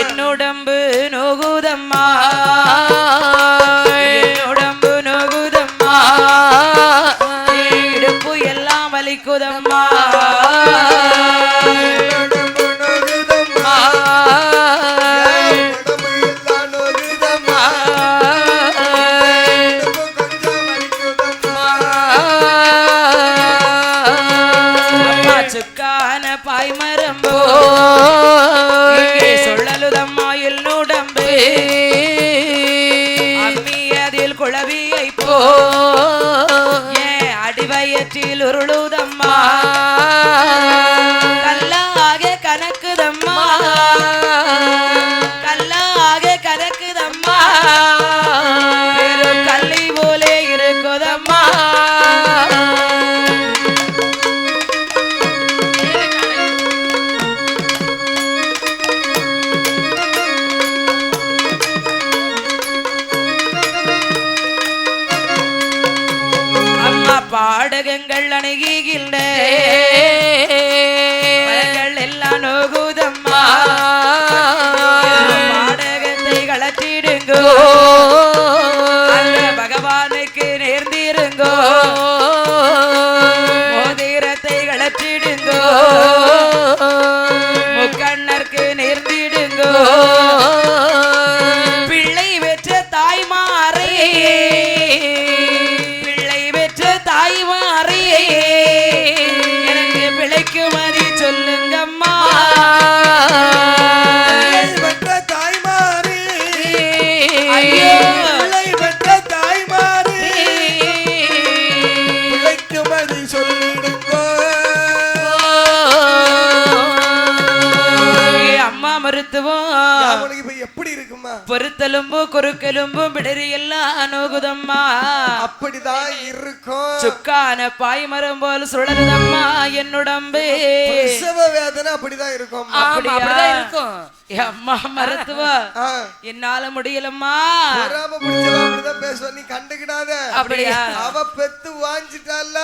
என்னுடம்பு நோகுதம்மா. இருக்குமா பொருத்தெலும்பு குறுக்கெலும்பும் பிடரி எல்லாம் நோகுதம்மா அப்படிதான் இருக்கும். சுக்கான பாய்மரம் போல் சுழலுதம்மா என்னுடம்பு. பிரசவ வேதனை அப்படிதான் இருக்கும் அப்படியா? ஏ அம்மா மருத்துவம் ஆ. என்னால முடியலம்மா. பொறாம அப்படிதான் பேசுவா நீ கண்டுக்கிடாத. அப்படியா? அவ பெத்து வாஞ்சிட்டால.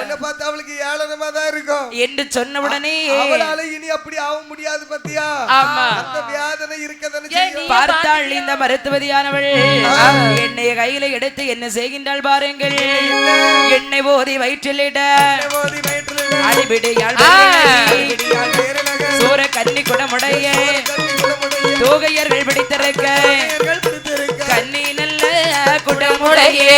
உன்னை பார்த்தா அவளுக்கு ஏளனமா தான் இருக்கும். என்று சொன்ன உடனே. அவளால இனி அப்படி ஆக முடியாது பத்தியா? ஆமா. அந்த வேதனை இருக்கதானே பார்த்தாள் இந்த மருத்துவதியானவள். என்னை கையில எடுத்து என்ன செய்கின்றாள் பாருங்கள். என்னை? போதி வயிற்றிலிட. அடிபிடியாள் சூர கன்னி குடமுடைய தூகையர்கள் பிடித்திருக்க. கன்னி நல்ல குடமுடைய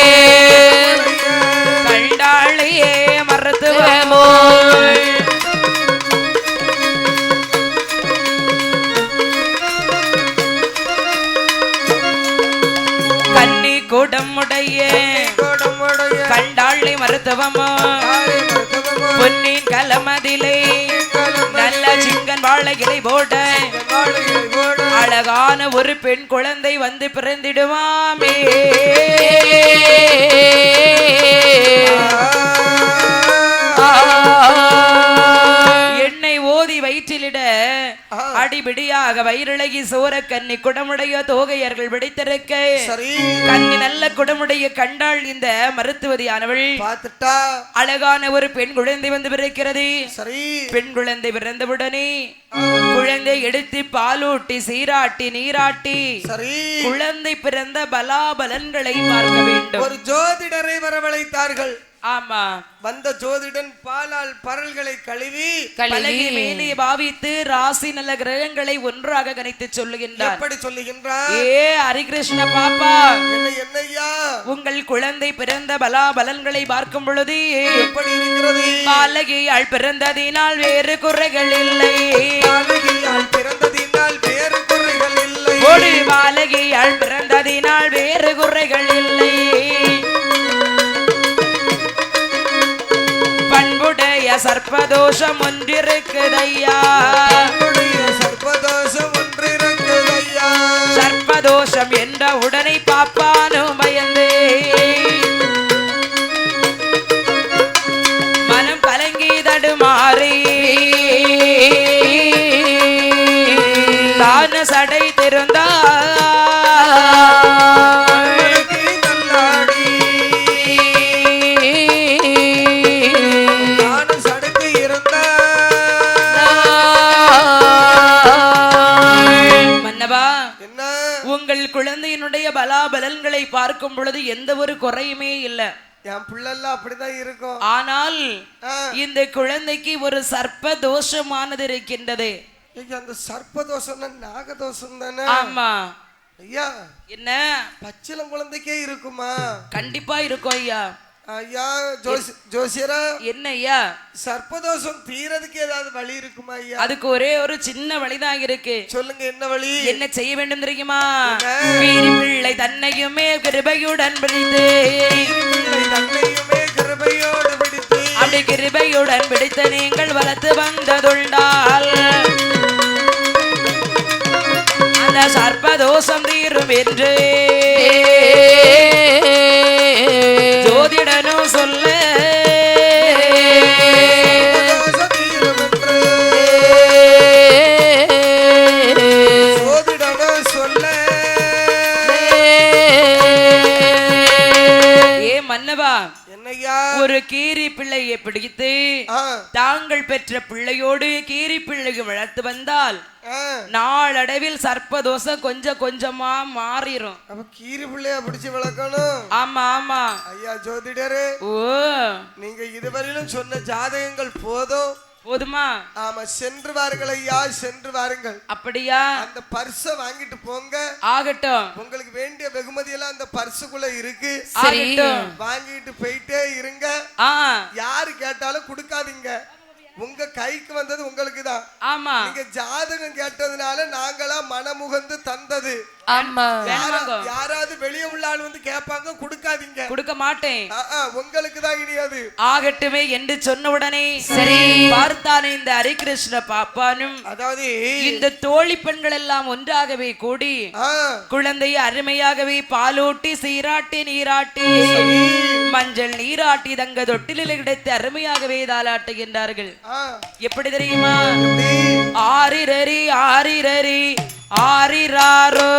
மருத்துவமோ? பொன்னின் கலமதிலே நல்ல சிங்கன் வாழைகளை போட அழகான ஒரு பெண் குழந்தை வந்து பிறந்திடுவாமே. என்னை வயிற்றிலிட அடிபிடியாக வயிறிழகி சோர கன்னி குடமுடைய தோகையர்கள் பிடித்திருக்க சரி. கன்னி நல்ல குடமுடைய கண்டாள் இந்த மருத்துவதியானவள். பார்த்துட்டா. அழகான ஒரு பெண் குழந்தை வந்து பிறக்கிறது. சரி. பெண் குழந்தை பிறந்தவுடனே குழந்தை எடுத்து பாலூட்டி சீராட்டி நீராட்டி. சரி. குழந்தை பிறந்த பலாபலன்களை பார்க்க வேண்டும். ஒரு ஜோதிடரை வரவழைத்தார்கள். ஆமா. வந்த ஜோதிடன் பாலால் பரல்களை கழுவி பலகை மேலே பாவித்து ராசி நல்ல கிரகங்களை ஒன்றாக கணித்து சொல்லுகின்றார். எப்படி சொல்லுகின்றார்? ஏ ஹரிகிருஷ்ண பாப்பா. என்ன என்னய்யா? உங்கள் குழந்தை பிறந்த பலாபலன்களை பார்க்கும் பொழுது எப்படி இருக்கிறது? பாலகியால் பிறந்ததினால் வேறு குறைகள் இல்லை. பாலகியால் பிறந்ததினால் வேறு குறைகள் இல்லை. ஒரு பாலகியால் பிறந்ததினால் வேறு குறைகள் இல்லை. சர்ப்பதோஷம் ஒன்றிருக்குதையா? சர்ப்பதோஷம் ஒன்று இருக்குதையா சர்ப்பதோஷம் என்ற உடனே பாப்பானும் பலாபலன்களை பார்க்கும் பொழுது எந்த ஒரு குறையுமே இல்லை. என் பிள்ளைலாம் அப்படிதான் இருக்கும். ஆனால் இந்த குழந்தைக்கு ஒரு சர்ப்ப தோஷமானது இருக்கின்றது அந்த சர்ப்பதோஷம்னா நாகதோஷம் தானே? ஆமா. ஐயா என்ன? பச்சிலம் குழந்தைக்கே இருக்குமா? கண்டிப்பா இருக்கும் ஐயா. ஐயா ஜோசி ஜோசியரா. என்ன ஐயா சர்ப்பதோஷம் தீரதுக்கு ஏதாவது வழி இருக்குமா ஐயா? அதுக்கு ஒரே ஒரு சின்ன வழிதான் இருக்கு. சொல்லுங்க என்ன வழி? என்ன செய்ய வேண்டும் தெரியுமா? வீரி பிள்ளை தன்னையுமே கிருபையுடன் பிடித்து. தன்னையுமே கிருபையோடு பிடித்து. அப்படி கிருபையுடன் பிடித்து நீங்கள் வளர்த்து வந்ததுண்டால். அந்த சர்ப்பதோஷம் தீரும் என்று. ஜோதிடனும் சொல்ல ஒரு கீரி பிள்ளையை பிடித்து தாங்கள் பெற்ற பிள்ளையோடு கீரி பிள்ளையை வளர்த்து வந்தால். நாளடைவில் சர்ப்பதோஷம் கொஞ்சம் கொஞ்சமா மாறிடும் அப்ப கீரி பிள்ளையா பிடிச்சு வளர்க்கணும். ஆமா ஆமா. ஐயா ஜோதிடரே ஓ. நீங்க இதுவரையிலும் சொன்ன ஜாதகங்கள் போதும். போதுமா? ஆமா சென்று வாருங்கள் ஐயா சென்று வாருங்கள். அப்படியா? அந்த பர்ஸ வாங்கிட்டு போங்க. ஆகட்டும். உங்களுக்கு வேண்டிய வெகுமதி எல்லாம் அந்த பர்சுக்குள்ள இருக்கு. ஆகட்டும். வாங்கிட்டு போயிட்டே இருங்க. ஆ. யாரு கேட்டாலும் கொடுக்காதீங்க. உங்க கைக்கு வந்தது உங்களுக்கு தான் ஆமா. நீங்க ஜாதகம் கேட்டதுனால நாங்களா மனமுகந்து தந்தது. ஆமா. யாராவது வெளியே உள்ள ஆள் வந்து கேட்பாங்க கொடுக்காதீங்க. கொடுக்க மாட்டேன். உங்களுக்கு தான் இனியாது ஆகட்டுமே என்று சொன்ன உடனே சரி. பார்த்தானே இந்த ஹரிகிருஷ்ண பாப்பானும். அதாவது இந்த தோழி பெண்கள் எல்லாம் ஒன்றாகவே கூடி குழந்தையை அருமையாகவே பாலூட்டி சீராட்டி நீராட்டி மஞ்சள் நீராட்டி தங்க தொட்டிலில் கிடைத்து அருமையாகவே தாளாட்டுகின்றார்கள் எப்படி தெரியுமா? எப்படி? ஆரிரரி ஆரிரரி ஆறிராரோ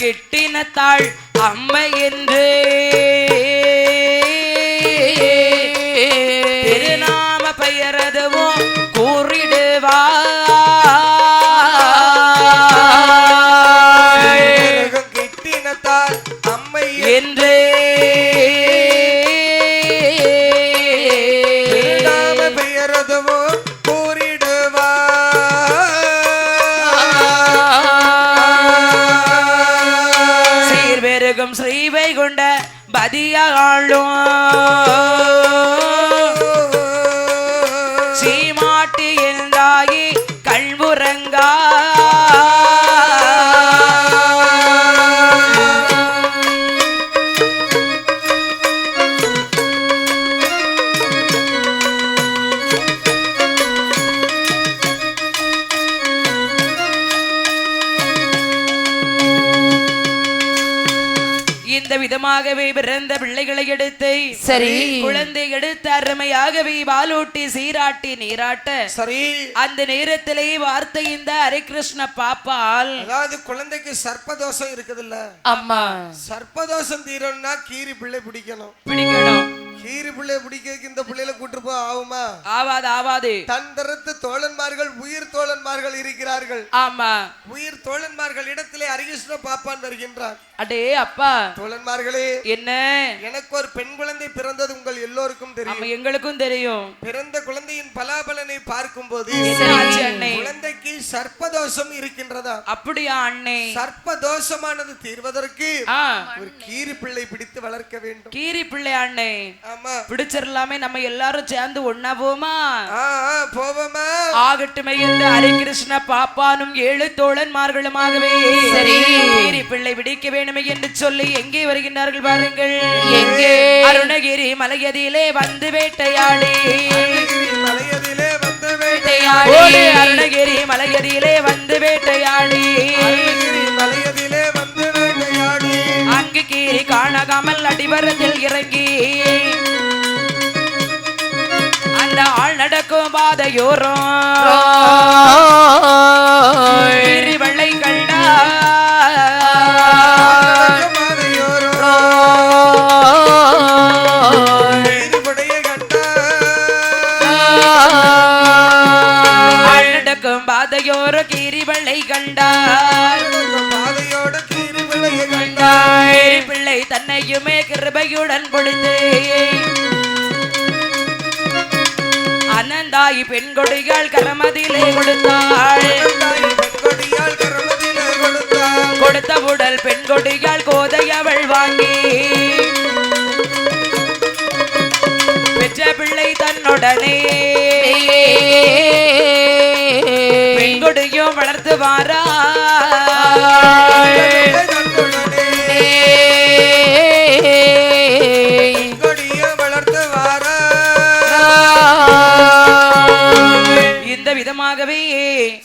கிட்டினத்தாள் அம்மையின் ஆளும். விதமாகவே பிறந்த பிள்ளைகளை எடுத்து சரி. குழந்தை எடுத்து அருமையாகவே பாலூட்டி சீராட்டி நீராட்ட. சரி. அந்த நேரத்திலே வார்த்தை இந்த ஹரிகிருஷ்ண பாப்பால். அதாவது குழந்தைக்கு சர்ப்பதோஷம் இருக்குதுல்ல. ஆமா. சர்ப்பதோஷம் தீரணும்னா கீரி பிள்ளை பிடிக்கணும். பிடிக்கணும். கீரி பிள்ளைய பிடிக்க இந்த பிள்ளையில கூட்டு போ ஆகுமா ஆவாது ஆவாது. தன் தரத்து தோழன்மார்கள் உயிர் தோழன்மார்கள் இருக்கிறார்கள். ஆமா. உயிர் தோழன்மார்கள் இடத்திலே ஹரிகிருஷ்ண பாப்பான் வருகின்றார் அடே அப்பா. தோழன்மார்களே என்ன? எனக்கு ஒரு பெண் குழந்தை பிறந்தது உங்கள் எல்லோருக்கும் தெரியும். எங்களுக்கும் தெரியும். பிறந்த குழந்தையின் பலாபலனை ஆச்சு அண்ணே? குழந்தைக்கு சர்ப்பதோஷம் இருக்கின்றதா? அப்படியா அண்ணே? சர்ப்பதோஷமானது தீர்வதற்கு ஒரு கீரி பிள்ளை பிடித்து வளர்க்க வேண்டும். கீரி பிள்ளை அண்ணே. பிடிச்சிடலாமே நம்ம எல்லாரும் சேர்ந்து ஒன்னா போமா போவோமா? ஆகட்டுமே என்று ஹரிகிருஷ்ண பாப்பானும் ஏழு தோழன்மார்களுமாகவே. சரி. பிள்ளை பிடிக்க வேண்டுமே என்று சொல்லி எங்கே வருகின்றார்கள் பாருங்கள். எங்கே? அருணகிரி மலையதிலே வந்து வேட்டையாடி. மலையதிலே வந்த ஓடு அருணகிரி மலையதிலே வந்து வேட்டையாடி. வேட்டையாடி மலையதிலே வந்து வேட்டையாடி. அங்கு கீரி காணாமல் அடிவரத்தில் இறங்கி. அந்த ஆள் நடக்கும் பாதையோரம். வெள்ளை கண்டா நீதிபடைய கண்டா ஆள் நடக்கும் பாதையோரம் கீரி வெள்ளை கண்டார் பாதையோட பிள்ளை தன்னையுமே கிருபையுடன் கொடுத்து அனந்தாயி பெண் கொடிகள் கரமதிலே கொடுத்தாள். கொடுத்த உடல் பெண் கொடிகள் கோதை அவள் வாங்கி. பெற்ற பிள்ளை தன்னுடனே. பெண் கொடியும் வளர்த்து வாரா விதமாகவே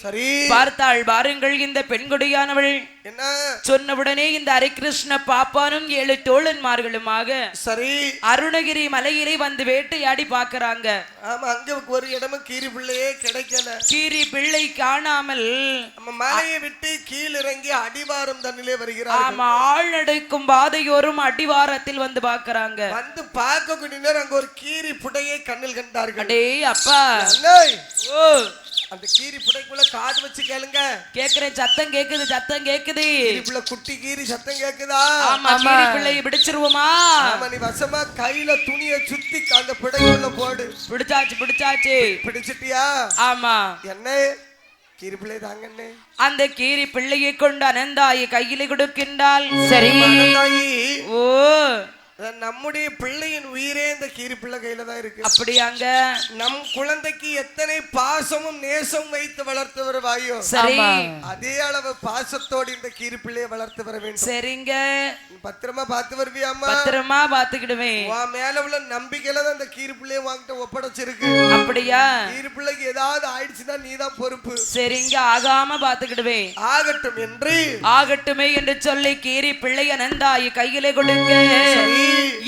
சரி. பார்த்தாள். பாருங்கள் இந்த பெண்கொடியானவள். என்ன? சொன்னவுடனே இந்த ஹரிகிருஷ்ண பாப்பானும் ஏழு தோழன்மார்களுமாக சரி. அருணகிரி மலையிலே வந்து வேட்டையாடி பார்க்கறாங்க. ஆமா அங்க ஒரு இடமும் கீரி பிள்ளையே கிடைக்கல. கீரி பிள்ளை காணாமல் நம்ம மலையை விட்டு கீழ் இறங்கி அடிவாரம் தண்ணிலே வருகிறார் ஆமா ஆள் நடக்கும் பாதையோரும் அடிவாரத்தில் வந்து பார்க்கறாங்க. வந்து பார்க்கக்கூடிய நேரம் அங்க ஒரு கீரி புடையை கண்ணில் கண்டார்கள். அடே அப்பா. ஓ. அந்த கீரி புடைக்குள்ள காது வச்சு கேளுங்க. கேக்குறேன் சத்தம் கேக்குது சத்தம் கேக்குது. கீரி பிள்ளை குட்டி கீரி சத்தம் கேக்குதா? ஆமா கீரி பிள்ளையை பிடிச்சிருவோமா? ஆமா நீ வசமா கையில துணியை சுத்தி அந்த பிடைக்குள்ள போடு. பிடிச்சாச்சு பிடிச்சாச்சு. பிடிச்சிட்டியா? ஆமா. என்ன? கீரி பிள்ளை தாங்கண்ணே அந்த கீரி பிள்ளையை கொண்டு அனந்தாயை கையில கொடுக்கின்றாள். சரி. ஓ. நம்முடைய பிள்ளையின் உயிரே இந்த கீரி பிள்ளை கையில தான் இருக்கு. அப்படியாங்க. நம் குழந்தைக்கு எத்தனை பாசமும் நேசம் வைத்து வளர்த்து வருவாயோ சரி. அதே அளவு பாசத்தோடு இந்த கீரி பிள்ளையை வளர்த்து வர வேண்டும். சரிங்க. நீ பத்திரமா பார்த்து வருவியாமா பத்திரமா பாத்துக்கிடுவேன் உன் மேல உள்ள நம்பிக்கையில தான் இந்த கீரி பிள்ளைய வாங்கிட்ட ஒப்படைச்சிருக்கு. அப்படியா? கீரி பிள்ளைக்கு ஏதாவது ஆயிடுச்சுன்னா நீதான் பொறுப்பு. சரிங்க ஆகாம பாத்துக்கிடுவேன் ஆகட்டும் என்று ஆகட்டுமே என்று சொல்லி கீரி பிள்ளை அனந்தாயி கையிலே கொடுக்க. சரி,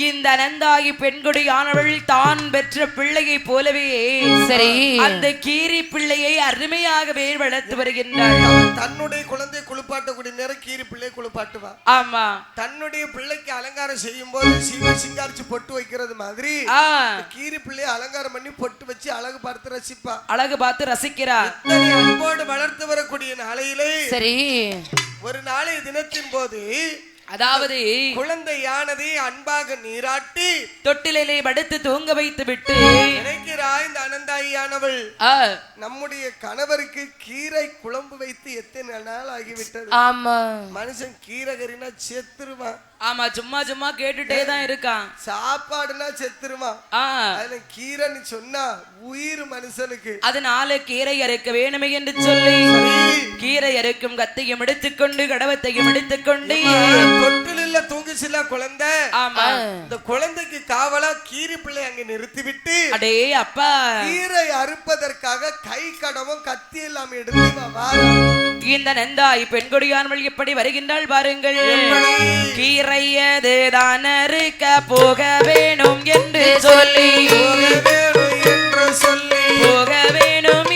இந்த அனந்தாயி பெண்குடி ஆனவள் தான் பெற்ற பிள்ளையை போலவே. சரி. அந்த கீரி பிள்ளையை அருமையாகவே வளர்த்து வருகின்றாள். தன்னுடைய குழந்தை குளிப்பாட்டக்கூடிய நேரம் கீரி பிள்ளையை குளிப்பாட்டுவா ஆமா. தன்னுடைய பிள்ளைக்கு அலங்காரம் செய்யும் போது சீவி சிங்காரிச்சு பொட்டு வைக்கிறது மாதிரி கீரி பிள்ளையை அலங்காரம் பண்ணி பொட்டு வச்சு அழகு பார்த்து ரசிப்பா. அழகு பார்த்து ரசிக்கிறா. அன்போடு வளர்த்து வரக்கூடிய நாளையிலே சரி. ஒரு நாளைய தினத்தின் போது அதாவது குழந்தையானதை அன்பாக நீராட்டி தொட்டிலே படுத்து தூங்க வைத்து விட்டு நினைக்கிறாய் இந்த அனந்தாயியானவள். நம்முடைய கணவருக்கு கீரை குழம்பு வைத்து எத்தனை நாள் ஆகிவிட்டது? ஆமா. மனுஷன் கீரை கறினா செத்துருவான். ஆமா சும்மா சும்மா கேட்டுட்டே தான் இருக்கான். சாப்பாடுனா செத்துருவான். ஆ. அதுல கீரைன்னு சொன்னா உயிர் மனுஷனுக்கு. அதனால கீரை அறுக்க வேணுமே என்று சொல்லி கீரை அறுக்கும் கத்தையும் எடுத்துக்கொண்டு கடவத்தையும் எடுத்துக்கொண்டு தொட்டில தூங்குச்சுல குழந்தை? ஆமா. இந்த குழந்தைக்கு காவலா கீரி பிள்ளை அங்க நிறுத்திவிட்டு அடே அப்பா. கீரை அறுப்பதற்காக கை கடவும் கத்தி எல்லாம் எடுத்து. இந்த நந்தாய் பெண்கொடியானவள் எப்படி வருகின்றாள் பாருங்கள். கீரையது தான் அறுக்க போக வேணும் என்று சொல்லி. போக வேணும்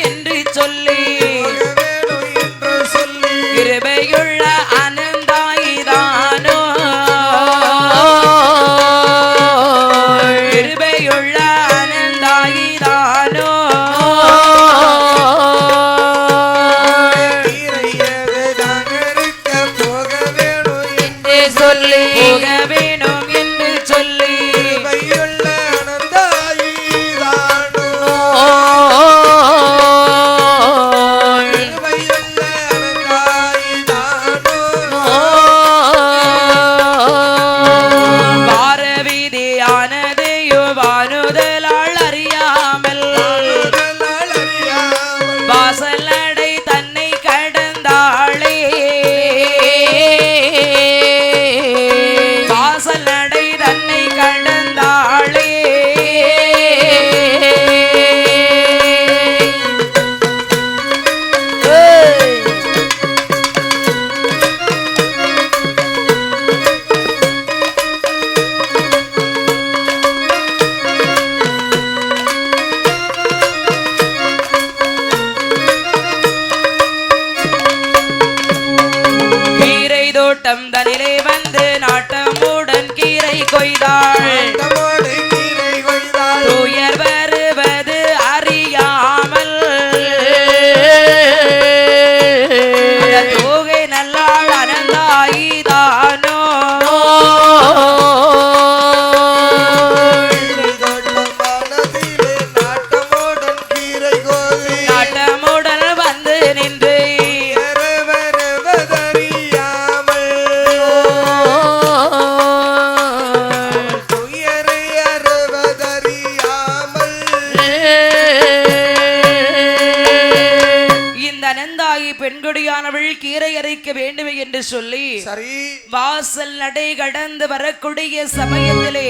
பெண்குடியானவள் கீரை அரைக்க வேண்டுமே என்று சொல்லி சரி. வாசல் நடை கடந்து வரக்கூடிய சமயத்திலே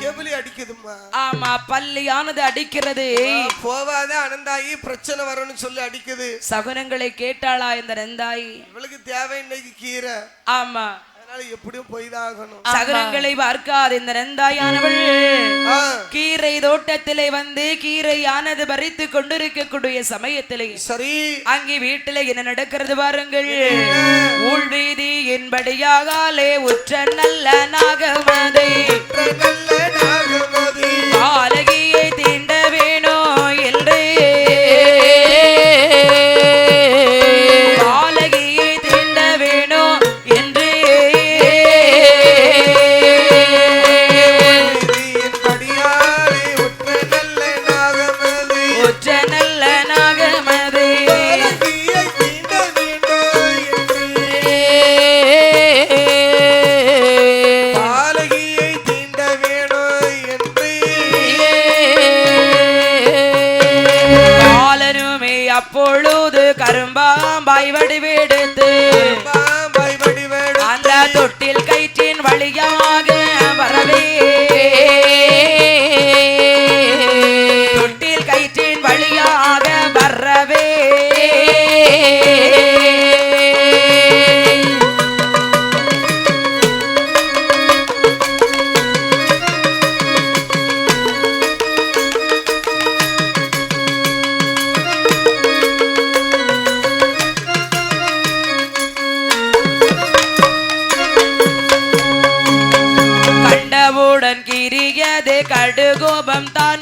கேபிளி அடிக்குதும்மா. ஆமா பள்ளியானது அடிக்கிறது. போவாத அனந்தாயி பிரச்சனை வரும்னு சொல்லி அடிக்குது. சகுனங்களை கேட்டாளா இந்த நந்தாயி? இவளுக்கு தேவை இன்னைக்கு கீரை. ஆமா. எப்படியும் பார்க்காத இந்த நந்தாயானவள். கீரை தோட்டத்திலே வந்து கீரையானது பறித்து கொண்டிருக்கக்கூடிய சமயத்திலே சரி. அங்கே வீட்டில என்ன நடக்கிறது பாருங்கள். உள்வீதி என்படியாகாலே உற்ற நல்ல நாகமதை நல்ல நாகமதி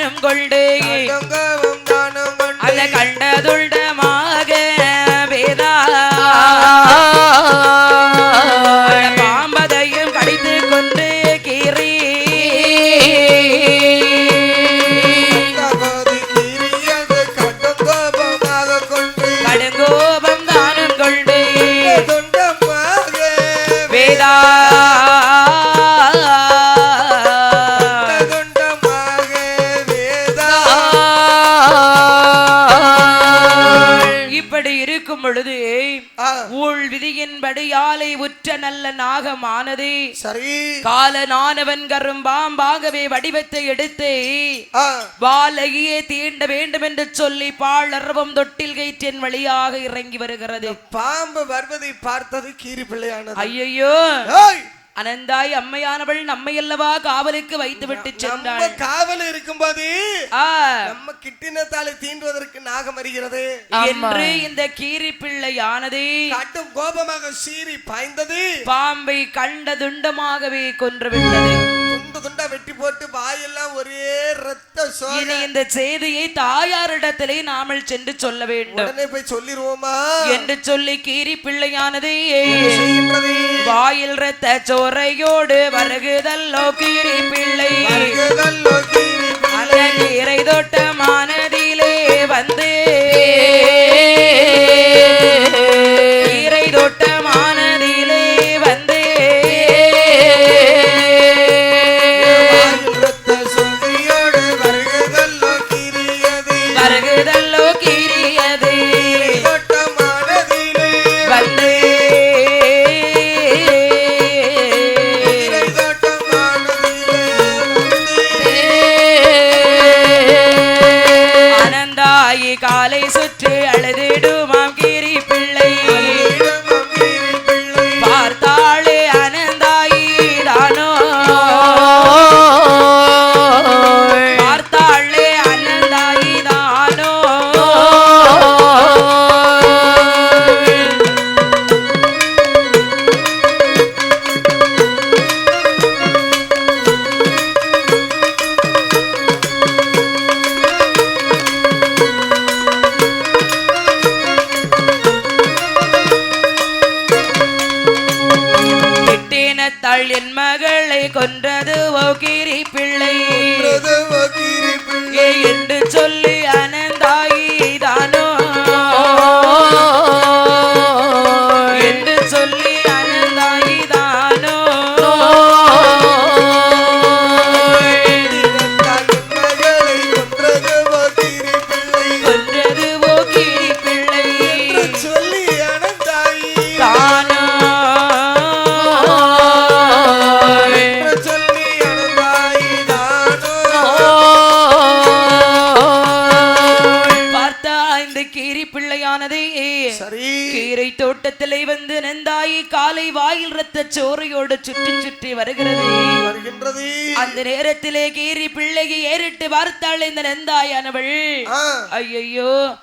மனம் கொண்டு இப்படி இருக்கும் பொழுது ஊழ் விதியின்படி யாலை உற்ற நல்ல நாகமானது. சரி. காலனானவன் கரும்பாம்பாகவே வடிவத்தை எடுத்து ஆ, பாலகியே தீண்ட வேண்டும் என்று சொல்லி பாழர்வம் தொட்டில் கயிற்றின் வழியாக இறங்கி வருகிறது. பாம்பு வருவதை பார்த்தது கீரி பிள்ளையானது ஏய், அனந்தாய் அம்மையானவள் நம்மை அல்லவா காவலுக்கு வைத்து விட்டு சென்றாள். காவல் இருக்கும்போது நம்ம கிட்டினத்தாலே தீண்டுவதற்கு நாகம் வருகிறது என்று இந்த கீரி பிள்ளையானது கட்டும் கோபமாக சீறி பாய்ந்தது. பாம்பை கண்ட துண்டமாகவே கொன்றுவிட்டது துண்டு துண்டா வெட்டி போட்டு வாயெல்லாம் ஒரே ரத்த சோக. இனி இந்த செய்தியை தாயாரிடத்திலே நாமல் சென்று சொல்ல வேண்டும். உடனே போய் சொல்லிருவோமா? என்று சொல்லி கீரி பிள்ளையானது வாயில் ரத்த சோரையோடு வருகுதல்லோ கீரி பிள்ளை. வருகுதல்லோ இந்த கீரி பிள்ளையானதே. சரி. கீரை தோட்டத்திலே வந்து நந்தாயி காலை வாயில் ரத்த சோறையோடு சுற்றி சுற்றி வருகிறது. வருகின்றது. அந்த நேரத்திலே கீரி பிள்ளையை ஏறிட்டு பார்த்தாள் இந்த நந்தாயானவள். ஐயோ.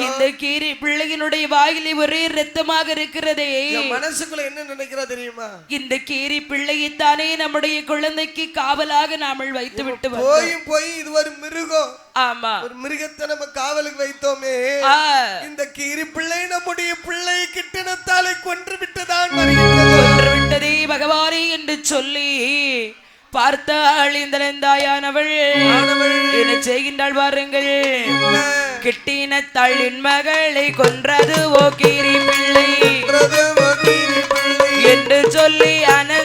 இந்த கீரி பிள்ளையினுடைய வாயிலே ஒரே ரத்தமாக இருக்கிறதே. மனசுக்குள்ள என்ன நினைக்கிறா தெரியுமா? இந்த கீரி பிள்ளையைத்தானே நம்முடைய குழந்தைக்கு காவலாக நாமல் வைத்து விட்டு. போயும் போய் இது ஒரு மிருகம். ஆமா. ஒரு மிருகத்தை நம்ம காவலுக்கு வைத்தோமே. இந்த கீரி பிள்ளை நம்முடைய பிள்ளை கிட்டனத்தாலே கொன்று விட்டதான் கொன்று விட்டதே பகவானே என்று சொல்லி பார்த்தாள் இந்த நந்தாயானவள் என்ன செய்கின்றாள் பாருங்கள். கிட்டின தள்ளின் மகளை கொன்றது ஓ கீரி பிள்ளை. என்று சொல்லி அனந்தாயி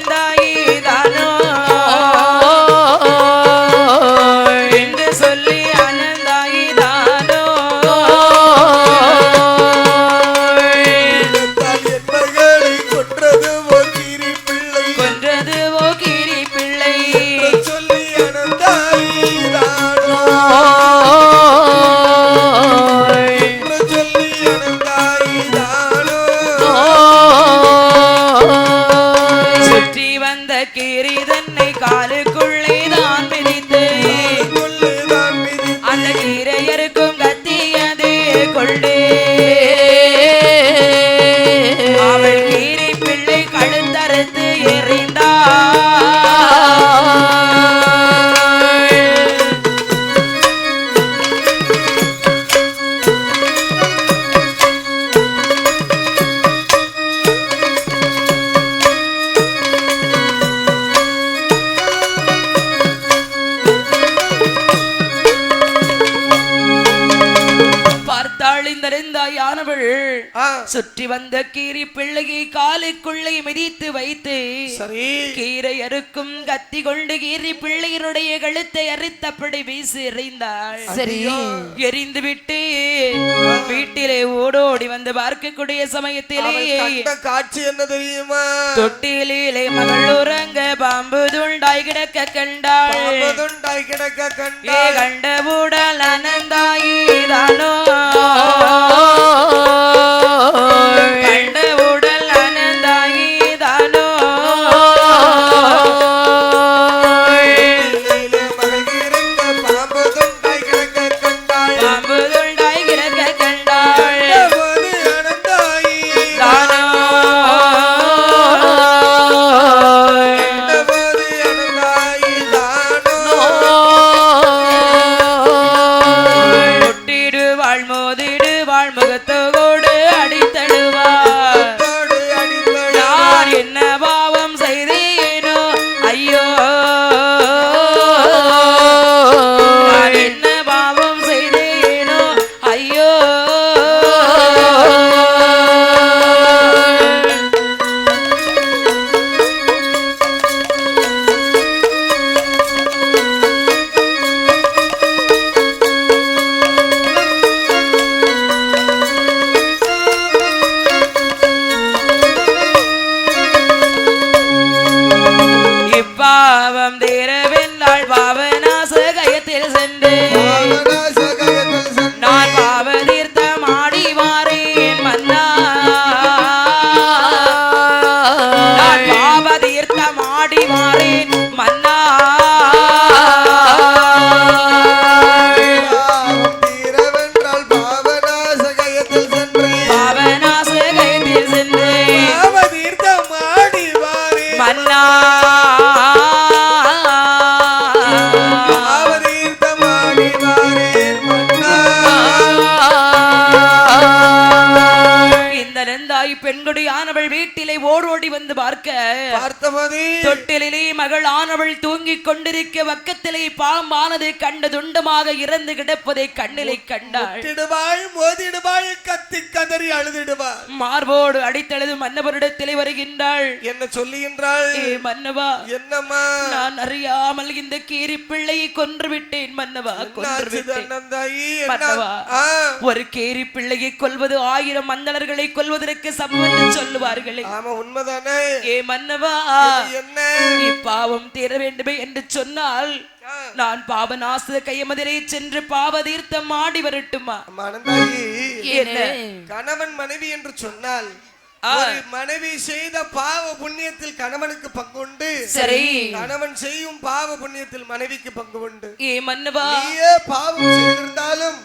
ரெந்தாயானவள் ஆ, சுற்றி வந்த கீரி பிள்ளையை காலுக்குள்ளே மிதித்து வைத்து சரி. கீரை அறுக்கும் கத்தி கொண்டு கீரி பிள்ளையினுடைய கழுத்தை அறுத்தபடி வீசி எறிந்தாள். சரி. எரிந்து விட்டு வீட்டிலே ஓடோடி வந்து பார்க்கக்கூடிய சமயத்திலே கண்ட காட்சி என்ன தெரியுமா? தொட்டிலே மகள் உறங்க பாம்பு துண்டாய் கிடக்க கண்டாள். பாம்பதுண்டாய் கிடக்க ஏ கண்டாள் கண்டவுடல் அனந்தாயி தானோ? falou. பாவம் தீரவே பார்க்க. பார்த்தபோது தொட்டிலே மகள் ஆனவள் தூங்கிக் கொண்டிருக்க பக்கத்திலே பாம்பானது கண்டு துண்டமாக இறந்து கிடப்பதை கண்ணிலை கண்டாள். கத்தி கதறி அழுதிடுவாள் மார்போடு அடித்தழுது மன்னவரிடத்திலே வருகின்றாள். என்ன சொல்லுகின்றாள்? மன்னவா என்னம்மா? நான் அறியாமல் இந்த கீரி பிள்ளையை கொன்று விட்டேன் மன்னவா கொன்று விட்டேன் ஒரு கேரி பிள்ளையை கொல்வது ஆயிரம் மந்தளர்களை கொல்வதற்கு சமம் சொல்லுவார்களே. ஆமா உண்மைதானே? ஏ மன்னவா என்ன? நீ பாவம் தீர வேண்டுமே என்று சொன்னால் நான் பாவநாச கையமதிலே சென்று பாவ தீர்த்தம் ஆடி வரட்டுமா? கணவன் மனைவி என்று சொன்னால் மனைவி செய்த பாவ புண்ணியத்தில் கணவனுக்கு பங்கு உண்டு சரி. கணவன் செய்யும் பாவ புண்ணியத்தில் மனைவிக்கு பங்கு உண்டு ஏ மன்னவா. நீயே பாவம் செய்திருந்தாலும்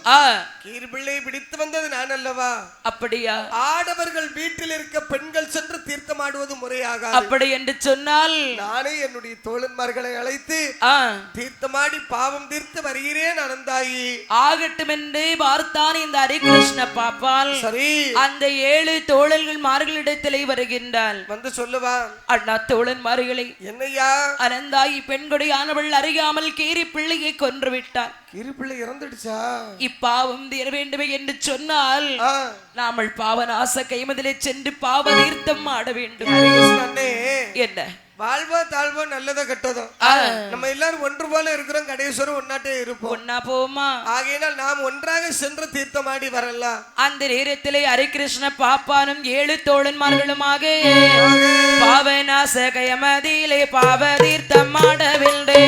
பிள்ளையை பிடித்து வந்தது நான் அல்லவா? அப்படியா. ஆடவர்கள் வீட்டில் இருக்க பெண்கள் சென்று தீர்த்தமாடுவது முறையாக அப்படி என்று சொன்னால். நானே என்னுடைய தோழன்மார்களை அழைத்து தீர்த்தமாடி பாவம் தீர்த்து வருகிறேன் அனந்தாயி. ஆகட்டும் என்று பார்த்தான் இந்த ஹரிகிருஷ்ண பாப்பால். சரி. அந்த ஏழு தோழர்கள் மார்களிடத்திலே வருகின்றாள். வந்து சொல்லுவான் அண்ணா தோழன்மார்களை என்னையா? அனந்தாயி பெண்கொடி ஆனவள் அறியாமல் கேரி பிள்ளையை கொன்று விட்டார் கீரி பிள்ளை இறந்துடுச்சா? இப்பாவம் தீர வேண்டுமே என்று சொன்னால் நாமல் பாவநாச கைமதிலே சென்று பாவ தீர்த்தம் ஆட வேண்டும். என்ன? வாழ்வோ தாழ்வோ நல்லதோ கெட்டதோ? நம்ம எல்லாரும் ஒன்று போல இருக்கிறோம் கடைசுவரம் ஒன்னாட்டே இருப்போம். ஒன்னா போமா ஆகையினால் நாம் ஒன்றாக சென்று தீர்த்தமாடி வரலாம். அந்த நேரத்திலே ஹரிகிருஷ்ண பாப்பானும் ஏழு தோழன்மார்களுமாக பாவநாச கயமதியிலே பாவ தீர்த்தம் ஆடவில்லை.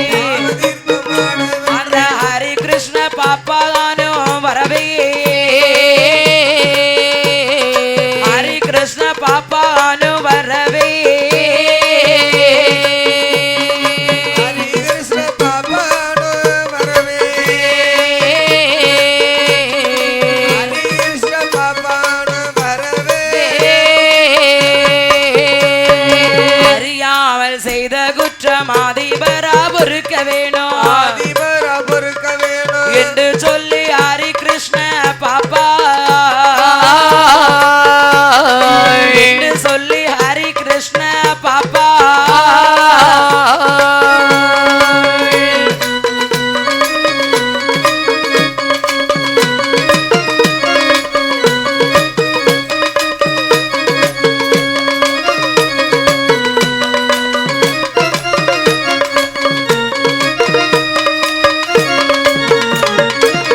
தீர்த்தமாட அந்த ஹரி கிருஷ்ண பாப்பானோ வரவே ஹரி கிருஷ்ண பாப்பா